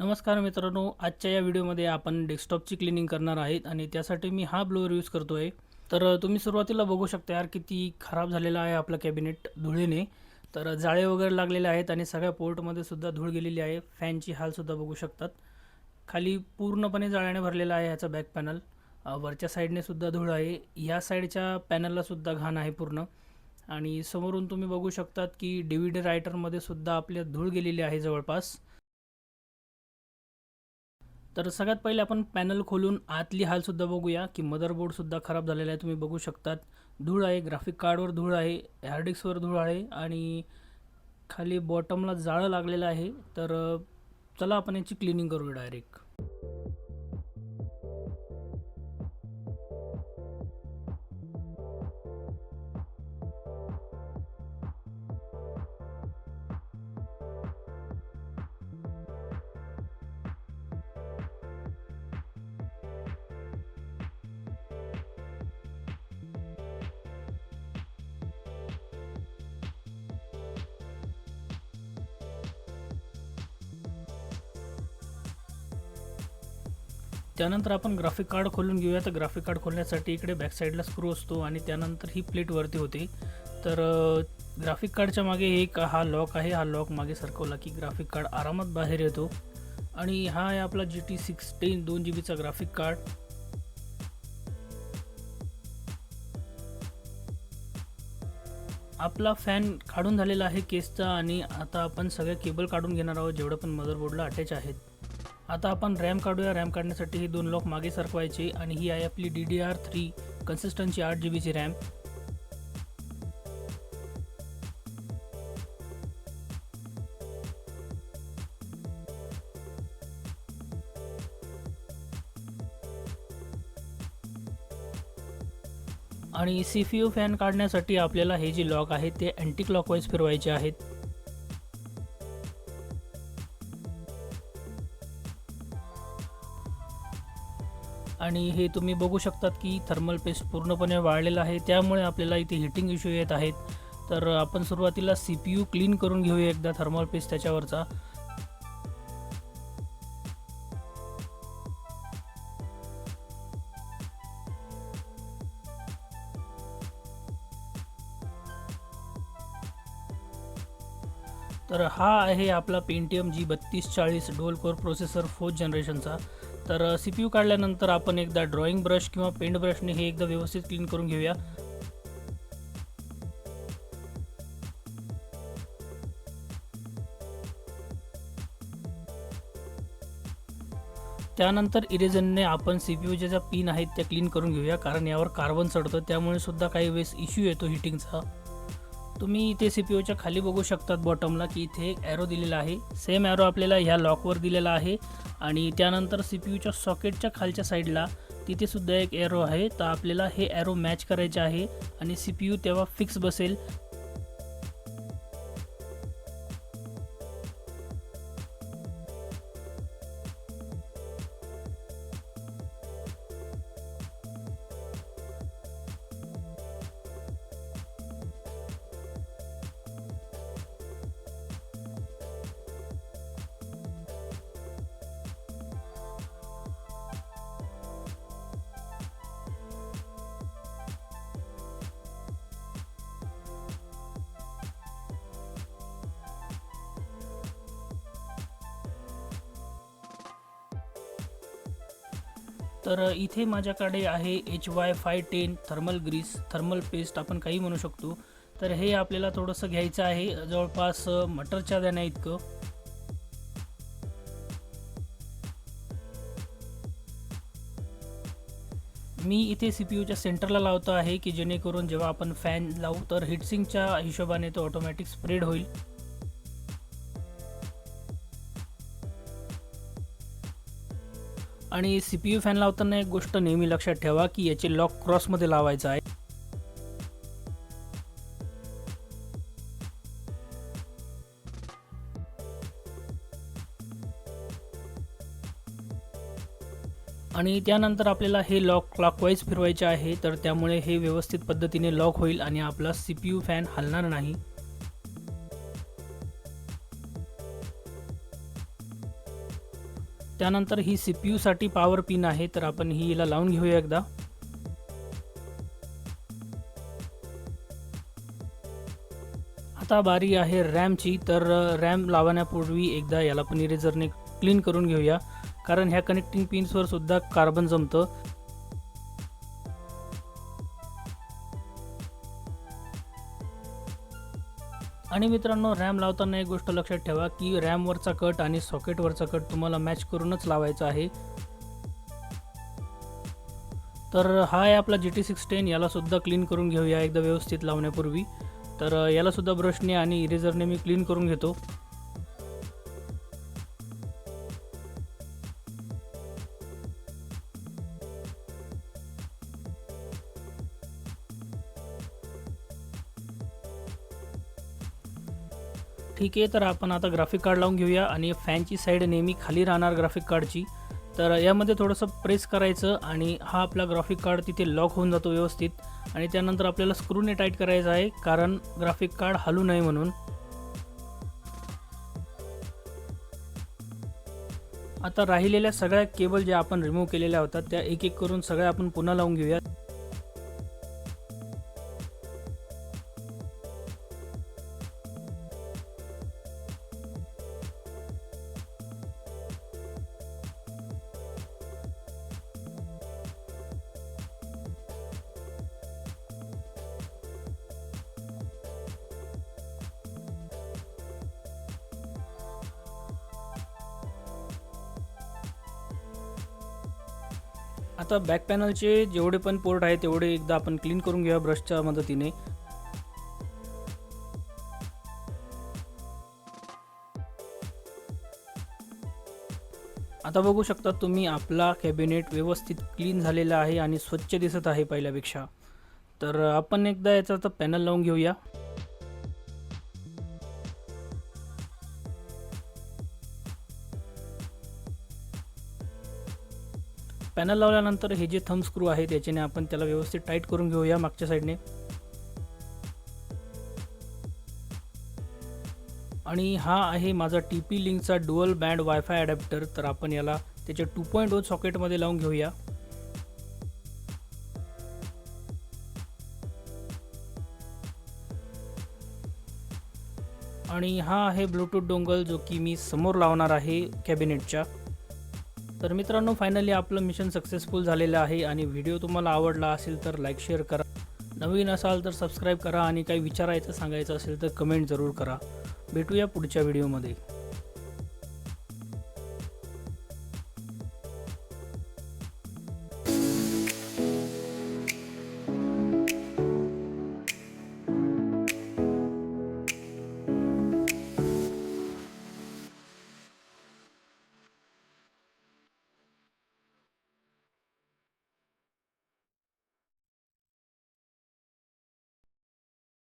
नमस्कार मित्रांनो आजच्या या व्हिडिओमध्ये आपण डेस्कटॉपची क्लिनिंग करणार आहेत आणि त्यासाठी मी हा ब्लोअर यूज करतो आहे तर तुम्ही सुरुवातीला बघू शकता यार किती खराब झालेला आहे आपलं कॅबिनेट धुळीने. तर जाळे वगैरे लागलेले आहेत आणि सगळ्या पोर्टमध्ये सुद्धा धूळ गेलेली आहे. फॅनची हालसुद्धा बघू शकतात. खाली पूर्णपणे जाळ्याने भरलेला आहे ह्याचा बॅक पॅनल. वरच्या साईडने सुद्धा धूळ आहे. या साईडच्या पॅनलला सुद्धा घाण आहे पूर्ण. आणि समोरून तुम्ही बघू शकतात की डी व्ही डी रायटरमध्ये सुद्धा आपल्या धूळ गेलेली आहे जवळपास. तर सगळ्यात पहिले आपण पॅनल खोलून आतली हालसुद्धा बघूया की मदरबोर्डसुद्धा खराब झालेला आहे तुम्ही बघू शकतात. धूळ आहे ग्राफिक कार्डवर धूळ आहे हार्डिक्सवर धूळ आहे आणि खाली बॉटमला जाळं लागलेलं आहे. तर चला आपण याची क्लिनिंग करूया डायरेक्ट त्यानंतर आपण ग्राफिक कार्ड खोलून घेऊया. तर ग्राफिक कार्ड खोलण्यासाठी इकडे बॅक साईडला स्क्रू असतो आणि त्यानंतर ही प्लेट वरती होते. तर ग्राफिक कार्डच्या मागे एक हा लॉक आहे. हा लॉक मागे सरकवला की ग्राफिक कार्ड आरामात बाहेर येतो. आणि हा आहे आपला जी टी सिक्स टेन दोन जी बीचा ग्राफिक कार्ड आपला फॅन काढून झालेला आहे केसचा आणि आता आपण सगळ्या केबल काढून घेणार आहोत. जेवढं पण मदरबोर्डला अटॅच आहेत. आता आपण रॅम काढूया. रॅम काढण्यासाठी हे दोन लॉक मागे सरकवायचे आणि ही आहे आपली D D R three consistency आठ जी बीची रॅम. आणि सी पी यू फॅन काढण्यासाठी आपल्याला हे जे लॉक आहे ते अँटी क्लॉकवाईज फिरवायचे आहेत. आणि हे तुम्ही बघू शकतात की थर्मल पेस्ट पूर्णपणे वाळलेला आहे. त्यामुळे आपल्याला इथे हिटिंग इश्यू येत आहेत. तर आपण सुरुवातीला सी पी यू क्लीन करून घेऊया एकदा थर्मल पेस्ट त्याच्यावरचा. तर हा आहे आपला पेंटियम जी बत्तीस चाळीस डोल कोर प्रोसेसर फोर्थ जनरेशनचा तर सी पी यू काढल्यानंतर आपण एकदा ड्रॉइंग ब्रश किंवा पेंट ब्रशने हे एकदा व्यवस्थित क्लीन करून घेऊया. त्यानंतर इरेझनने आपण सी पी यूच्या ज्या पिन आहेत त्या क्लीन करून घेऊया कारण यावर कार्बन चढतं त्यामुळे सुद्धा काही वेळेस इश्यू येतो हिटिंगचा तुम्ही इथे सी पी यूच्या खाली बघू शकतात बॉटमला की इथे एक ॲरो दिलेला आहे. सेम ॲरो आपल्याला ह्या लॉकवर दिलेला आहे. आणि त्यानंतर सी पी यूच्या सॉकेटच्या खालच्या साईडला तिथे सुद्धा एक ॲरो आहे. तर आपल्याला हे ॲरो मॅच करायचे आहे आणि सी पी यू तेव्हा फिक्स बसेल. तर इथे माझ्याकडे आहे H Y five ten thermal grease thermal paste आपण काही म्हणू शकतो. तर हे आपल्याला थोडंसं घ्यायचं आहे. जवळपास मटरच्या दाण्या इतकं. मी इथे सी पी यूच्या सेंटरला लावतो आहे की जेणेकरून जेव्हा आपण फॅन लावू तर हिटसिंगच्या हिशोबाने तो ऑटोमॅटिक स्प्रेड होईल. आणि सी पी यू फॅन लावताना एक गोष्ट नेहमी लक्षात ठेवा की याचे लॉक क्रॉसमध्ये लावायचं आहे. आणि त्यानंतर आपल्याला हे लॉक क्लॉकवाईज फिरवायचे आहे तर त्यामुळे हे व्यवस्थित पद्धतीने लॉक होईल आणि आपला सी पी यू फॅन हलणार नाही. त्यानंतर ही सी पी यूसाठी पॉवर पिन आहे तर आपण ही हिला लावून घेऊया एकदा. आता बारी आहे रॅमची तर रॅम लावण्यापूर्वी एकदा याला पण इरेझरने क्लीन करून घेऊया कारण ह्या कनेक्टिंग पिन्सवर सुद्धा कार्बन जमतं. आणि मित्रांनो रॅम लावताना एक गोष्ट लक्षात ठेवा की रॅमवरचा कट आणि सॉकेटवरचा कट तुम्हाला मॅच करूनच लावायचा आहे. तर हा आहे आपला जी टी सिक्स टेन यालासुद्धा क्लीन करून घेऊया एकदा व्यवस्थित लावण्यापूर्वी. तर यालासुद्धा ब्रशने आणि इरेझरने मी क्लीन करून घेतो. ठीक आहे तर आपण आता ग्राफिक कार्ड लावून घेऊया. आणि फॅनची साईड नेहमी खाली राहणार ग्राफिक कार्डची तर यामध्ये थोडंसं प्रेस करायचं आणि हा आपला ग्राफिक कार्ड तिथे लॉक होऊन जातो व्यवस्थित. आणि त्यानंतर आपल्याला स्क्रूने टाईट करायचं आहे कारण ग्राफिक कार्ड हलू नये म्हणून. आता राहिलेल्या सगळ्या केबल ज्या आपण रिमूव्ह केलेल्या होत्या त्या एक एक करून सगळ्या आपण पुन्हा लावून घेऊया. आता बॅक पॅनलचे जेवढे पण पोर्ट आहे तेवढे एकदा आपण क्लीन करून घेऊया ब्रशच्या मदतीने. आता बघू शकता तुम्ही आपला कॅबिनेट व्यवस्थित क्लीन झालेला आहे आणि स्वच्छ दिसत आहे पहिल्यापेक्षा. तर आपण एकदा याचा आता पॅनल लावून घेऊया. पॅनल लावल्यानंतर हे जे थंब स्क्रू आहे त्याच्याने आपण त्याला व्यवस्थित टाईट करून घेऊया मागच्या साईडने. आणि हा आहे माझा टी पी लिंकचा डुअल बँड वायफाय अडॅप्टर तर आपण याला त्याच्या टू पॉईंट ओ सॉकेटमध्ये लावून घेऊया. आणि हा आहे ब्लूटूथ डोंगल जो की मी समोर लावणार आहे कॅबिनेटच्या. तर मित्रांनो फायनली आपलं मिशन सक्सेसफुल झालेलं आहे आणि व्हिडिओ तुम्हाला आवडला असेल तर लाईक शेअर करा. नवीन असाल तर सबस्क्राईब करा आणि काही विचारायचं सांगायचं असेल तर कमेंट जरूर करा. भेटूया पुढच्या व्हिडिओमध्ये